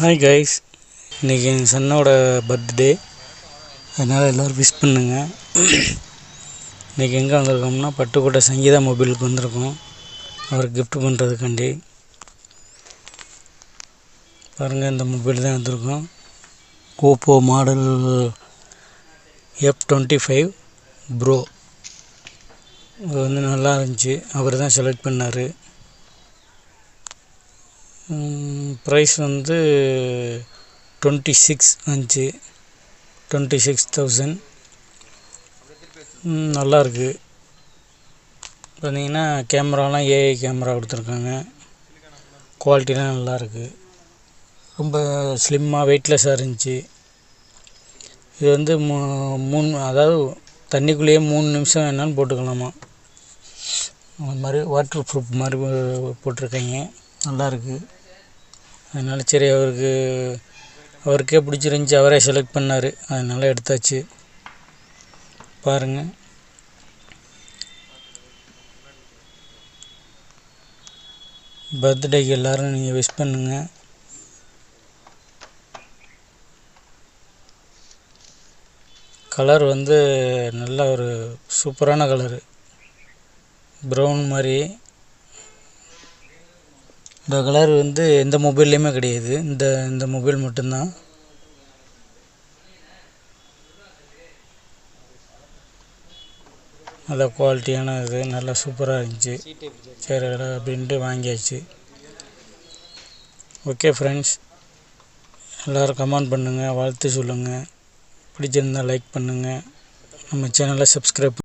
Hi guys இன்றைக்கி என் சன்னோட birthday அதனால் எல்லோரும் விஷ் பண்ணுங்க. இன்றைக்கி எங்கே வந்திருக்கோம்னா பட்டுக்கோட்டை சங்கீதா மொபைலுக்கு வந்திருக்கோம். அவருக்கு கிஃப்ட் பண்ணுறதுக்காண்டி பாருங்கள் இந்த மொபைல் தான் வந்திருக்கோம் Oppo model F twenty five pro இது வந்து நல்லா இருந்துச்சு. அவர் தான் செலக்ட் பண்ணார் ப்ரைஸ் வந்து டுவெண்ட்டி சிக்ஸ் வந்துச்சு டுவெண்ட்டி சிக்ஸ் தௌசண்ட் நல்லாயிருக்கு பார்த்திங்கன்னா கேமராலாம் ஏஐ கேமரா கொடுத்துருக்காங்க. குவாலிட்டிலாம் நல்லாயிருக்கு ரொம்ப ஸ்லிம்மாக வெயிட்லெஸ்ஸாக இருந்துச்சு. இது வந்து மூ மூணு அதாவது தண்ணிக்குள்ளேயே மூணு நிமிஷம் வேணாலும் போட்டுக்கலாமா? அந்த மாதிரி வாட்டர் ப்ரூஃப் மாதிரி போட்டிருக்கீங்க. நல்லாயிருக்கு அதனால் சரி அவருக்கு அவருக்கே பிடிச்சிருந்துச்சி. அவரே செலக்ட் பண்ணார். அதனால் எடுத்தாச்சு. பாருங்கள் பர்த்டேக்கு எல்லோரும் நீங்கள் விஷ் பண்ணுங்கள் கலர் வந்து நல்ல ஒரு சூப்பரான கலரு ப்ரௌன் மாதிரி. இந்த கலர் வந்து எந்த மொபைல்லையுமே கிடையாது. இந்த இந்த மொபைல் மட்டும்தான். நல்ல குவாலிட்டியான இது நல்லா சூப்பராக இருந்துச்சு. சரி அப்படின்ட்டு வாங்கியாச்சு. ஓகே ஃப்ரெண்ட்ஸ் எல்லோரும் கமெண்ட் பண்ணுங்கள் வாழ்த்து சொல்லுங்கள் பிடிச்சிருந்தா லைக் பண்ணுங்கள் நம்ம சேனலை சப்ஸ்கிரைப்